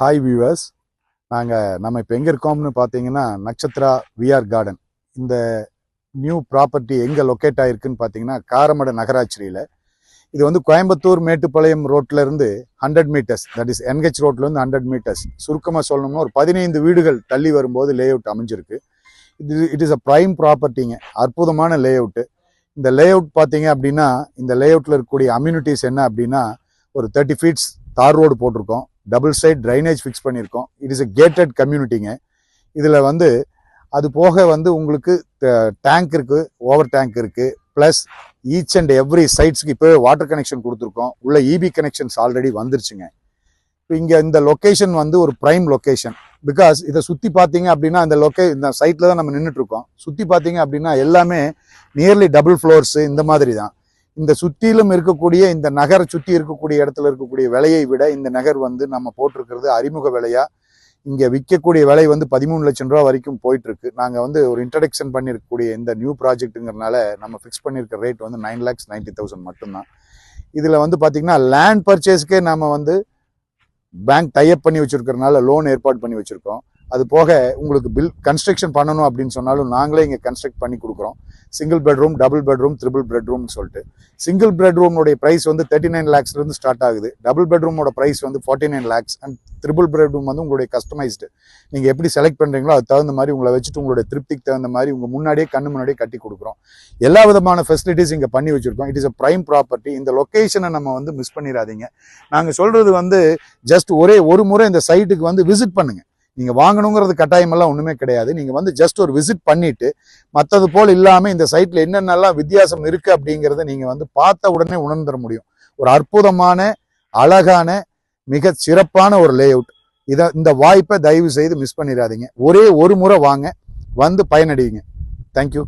Hi viewers நாங்கள் நம்ம இப்போ எங்கே இருக்கோம்னு பார்த்தீங்கன்னா நட்சத்திரா விஆர் கார்டன் இந்த நியூ ப்ராப்பர்ட்டி எங்கே லொக்கேட் ஆகிருக்குன்னு பார்த்தீங்கன்னா காரமட நகராட்சியில். இது வந்து கோயம்புத்தூர் மேட்டுப்பாளையம் ரோட்லேருந்து hundred metres that is NH ரோட்லேருந்து ஹண்ட்ரட் மீட்டர்ஸ் சுருக்கமாக சொல்லணும்னா ஒரு பதினைந்து வீடுகள் தள்ளி வரும்போது லே அவுட் அமைஞ்சிருக்கு. இது இட் இஸ் அ ப்ரைம் ப்ராப்பர்ட்டிங்க அற்புதமான லே அவுட்டு இந்த லே அவுட் பார்த்தீங்க அப்படின்னா இந்த லே அவுட்டில் இருக்கக்கூடிய அம்யூனிட்டிஸ் என்ன அப்படின்னா ஒரு தேர்ட்டி ஃபீட்ஸ் தார் ரோடு போட்டிருக்கோம். டபுள் சைட் ட்ரைனேஜ் ஃபிக்ஸ் பண்ணியிருக்கோம். இட் இஸ் எ கேட்டட் கம்யூனிட்டிங்க இதில் வந்து அது போக வந்து உங்களுக்கு டேங்க் இருக்குது ஓவர் டேங்க் இருக்குது ப்ளஸ் ஈச் அண்ட் எவ்ரி சைட்ஸ்க்கு இப்போவே வாட்டர் கனெக்ஷன் கொடுத்துருக்கோம். உள்ள இபி கனெக்ஷன்ஸ் ஆல்ரெடி வந்துருச்சுங்க. இப்போ இங்கே இந்த லொக்கேஷன் வந்து ஒரு ப்ரைம் லொக்கேஷன் பிகாஸ் இதை சுற்றி பார்த்தீங்க அப்படின்னா இந்த லொக்கே இந்த சைட்டில் தான் நம்ம நின்றுட்டுருக்கோம் சுற்றி பார்த்தீங்க அப்படின்னா எல்லாமே நியர்லி டபுள் ஃப்ளோர்ஸு இந்த மாதிரி தான். இந்த சுற்றிலும் இருக்கக்கூடிய இந்த நகரை சுற்றி இருக்கக்கூடிய இடத்துல இருக்கக்கூடிய விலையை விட இந்த நகர் வந்து நம்ம போட்டிருக்கிறது அறிமுக விலையா? இங்கே விற்கக்கூடிய விலை வந்து பதிமூணு லட்சம் ரூபா வரைக்கும் போயிட்டுருக்கு. நாங்கள் வந்து ஒரு இன்ட்ரடக்ஷன் பண்ணியிருக்கக்கூடிய இந்த நியூ ப்ராஜெக்ட்டுங்கிறனால நம்ம ஃபிக்ஸ் பண்ணியிருக்க ரேட் வந்து நைன் லேக்ஸ் நைன்டி தௌசண்ட் மட்டும்தான். இதில் வந்து பார்த்தீங்கன்னா லேண்ட் பர்ச்சேஸ்க்கே நம்ம வந்து பேங்க் டைப் பண்ணி வச்சுருக்கிறனால லோன் ஏற்பாடு பண்ணி வச்சுருக்கோம். அது போக உங்களுக்கு பில் கன்ஸ்ட்ரக்ஷன் பண்ணணும் அப்படின்னு சொன்னாலும் நாங்களே இங்கே கன்ஸ்ட்ரக்ட் பண்ணி கொடுக்குறோம். Single bedroom double bedroom triple பெட்ரூம்னு சொல்லிட்டு. சிங்கிள் பெட்ரூமோடைய ப்ரைஸ் வந்து தேர்ட்டி நைன் லேக்ஸ்லேருந்து ஸ்டார்ட் ஆகுது. டபுள் பெட்ரூமோட ப்ரைஸ் வந்து forty nine lakhs and triple bedroom வந்து உங்களுடைய கஸ்டமைஸ்டு நீங்கள் எப்படி செலக்ட் பண்ணுறீங்களோ அது தகுந்த மாதிரி உங்களை வச்சுட்டு உங்களுடைய திருப்திக்கு தகுந்த மாதிரி உங்கள் முன்னாடியே கண்ணு முன்னாடியே கட்டி கொடுக்குறோம். எல்லா விதமான ஃபெசிலிட்டிஸ் இங்கே பண்ணி வச்சுருக்கோம். It is a prime property இந்த லொக்கேஷனை நம்ம வந்து மிஸ் பண்ணிடாதீங்க. நாங்கள் சொல்கிறது வந்து ஜஸ்ட் ஒரே ஒரு முறை இந்த சைட்டுக்கு வந்து விசிட் பண்ணுங்கள் நீங்கள் வாங்கணுங்கிறது கட்டாயமெல்லாம் ஒன்றுமே கிடையாது. நீங்கள் வந்து ஜஸ்ட் ஒரு விசிட் பண்ணிவிட்டு மற்றது போல் இல்லாமல் இந்த சைட்டில் என்னென்னலாம் வித்தியாசம் இருக்குது அப்படிங்கிறத நீங்கள் வந்து பார்த்த உடனே உணர்ந்துட முடியும். ஒரு அற்புதமான அழகான மிக சிறப்பான ஒரு லே அவுட் இதை இந்த வாய்ப்பை தயவு செய்து மிஸ் பண்ணிடாதீங்க ஒரே ஒரு முறை வாங்க வந்து பயனடையுங்க. தேங்க்யூ